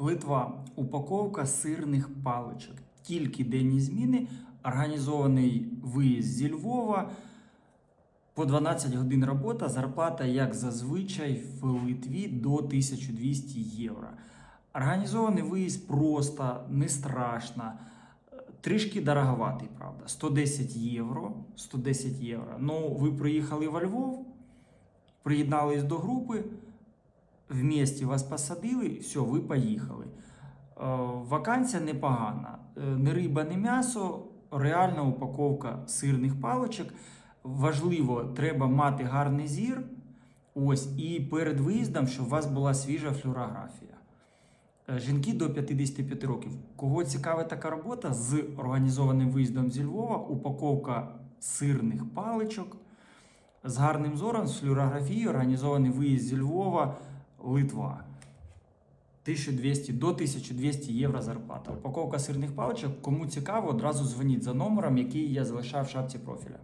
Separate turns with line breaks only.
Литва. Упаковка сирних паличок. Тільки денні зміни. Організований виїзд зі Львова. По 12 годин робота, зарплата, як зазвичай, в Литві до 1200 євро. Організований виїзд просто, не страшно. Трішки дороговатий, правда. 110 євро. 110 євро. Ну, ви приїхали во Львов, приєднались до групи, в місті вас посадили, все, ви поїхали. Е, Вакансія непогана. Е, Не риба, не м'ясо, реальна упаковка сирних паличок. Важливо, треба мати гарний зір. Ось, і перед виїздом, щоб у вас була свіжа флюорографія. Е, Жінки до 55 років. Кого цікавить така робота з організованим виїздом зі Львова, упаковка сирних паличок з гарним зором, з флюорографією, організований виїзд зі Львова, Литва. 1200 до 1200 євро зарплата. Упаковка сирних паличок. Кому цікаво, одразу дзвоніть за номером, який я залишав в шапці профіля.